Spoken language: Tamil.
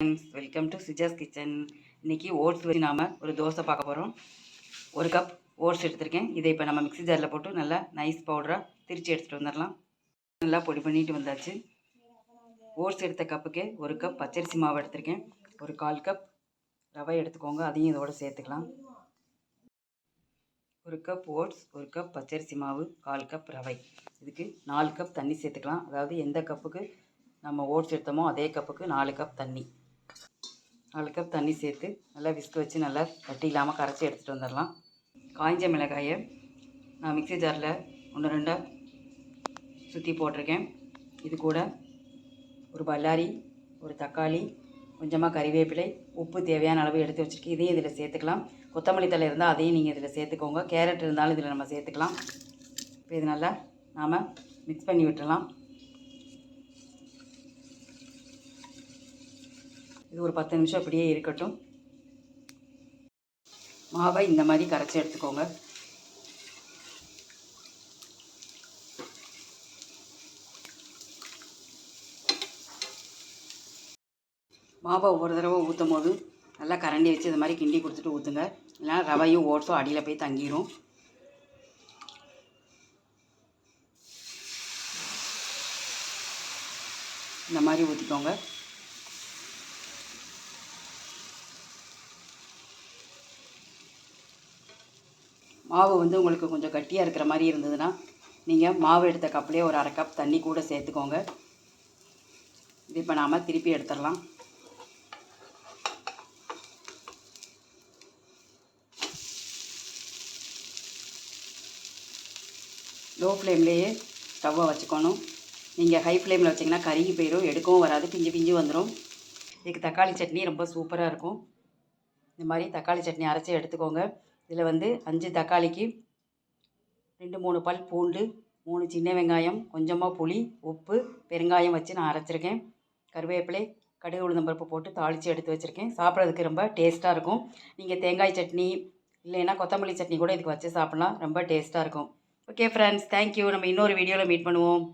Friends welcome to Suja's kitchen இன்னைக்கு ஓட்ஸ் வச்சு நாம் ஒரு தோசை பார்க்க போகிறோம் ஒரு கப் ஓட்ஸ் எடுத்திருக்கேன். இதை இப்போ நம்ம மிக்ஸி ஜாரில் போட்டு நல்லா நைஸ் பவுடராக திரித்து எடுத்துகிட்டு வந்துடலாம் நல்லா பொடி பண்ணிட்டு வந்தாச்சு. ஓட்ஸ் எடுத்த கப்புக்கே ஒரு கப் பச்சரிசி மாவு எடுத்திருக்கேன். ஒரு கால் கப் ரவை எடுத்துக்கோங்க. அதையும் இதோட சேர்த்துக்கலாம். ஒரு கப் ஓட்ஸ் ஒரு கப் பச்சரிசி மாவு கால் கப் ரவை. இதுக்கு நாலு கப் தண்ணி சேர்த்துக்கலாம். அதாவது எந்த கப்புக்கு நம்ம ஓட்ஸ் எடுத்தோமோ அதே கப்புக்கு நாலு கப் தண்ணி. நாலு கப் தண்ணி சேர்த்து நல்லா விஸ்க் வச்சு நல்லா கட்டி இல்லாமல் கரைச்சி எடுத்துகிட்டு வந்துடலாம். காய்ஞ்ச மிளகாயை நான் மிக்ஸி ஜாரில் ஒன்று ரெண்டாக சுற்றி போட்டிருக்கேன். இது கூட ஒரு பல்லாரி ஒரு தக்காளி கொஞ்சமாக கறிவேப்பிலை உப்பு தேவையான அளவு எடுத்து வச்சுருக்கேன். இதையும் இதில் சேர்த்துக்கலாம். கொத்தமல்லி தழை இருந்தால் அதையும் நீங்கள் இதில் சேர்த்துக்கோங்க. கேரட் இருந்தாலும் இதில் நம்ம சேர்த்துக்கலாம். இப்போ இது நல்லா நாம் மிக்ஸ் பண்ணி விட்டுடலாம். இது ஒரு பத்து நிமிஷம் அப்படியே இருக்கட்டும். மாவை இந்த மாதிரி கரைச்சி எடுத்துக்கோங்க. மாவை ஒவ்வொரு தடவை ஊற்றும் போது நல்லா கரண்டி வச்சு இந்த மாதிரி கிண்டி கொடுத்துட்டு ஊற்றுங்க இல்லைனா ரவையும் ஓட்ஸும் அடியில் போய் தங்கிடும் இந்த மாதிரி ஊற்றிக்கோங்க மாவு வந்து உங்களுக்கு கொஞ்சம் கட்டியாக இருக்கிற மாதிரி இருந்ததுன்னா நீங்கள் மாவு எடுத்த கப்லேயே ஒரு அரை கப் தண்ணி கூட சேர்த்துக்கோங்க. இது இப்போ நாம் திருப்பி எடுத்துடலாம். லோ ஃப்ளேம்லேயே ஸ்டவ்வை வச்சுக்கணும். நீங்கள் ஹை ஃப்ளேமில் வச்சிங்கன்னா கருகி போயிடும் எடுக்கவும் வராது பிஞ்சு பிஞ்சு வந்துடும் இதுக்கு தக்காளி சட்னி ரொம்ப சூப்பராக இருக்கும். இந்த மாதிரி தக்காளி சட்னி அரைச்சி எடுத்துக்கோங்க. இதில் வந்து அஞ்சு தக்காளிக்கு ரெண்டு மூணு பல் பூண்டு மூணு சின்ன வெங்காயம் கொஞ்சமாக புளி உப்பு பெருங்காயம் வச்சு நான் அரைச்சிருக்கேன். கருவேப்பிலை கடுகு உளுந்தம்பருப்பு போட்டு தாளித்து எடுத்து வச்சுருக்கேன். சாப்பிட்றதுக்கு ரொம்ப டேஸ்ட்டாக இருக்கும். நீங்கள் தேங்காய் சட்னி இல்லைன்னா கொத்தமல்லி சட்னி கூட இதுக்கு வச்சு சாப்பிட்லாம். ரொம்ப டேஸ்ட்டாக இருக்கும். Okay friends thank you. நம்ம இன்னொரு வீடியோவில் மீட் பண்ணுவோம்.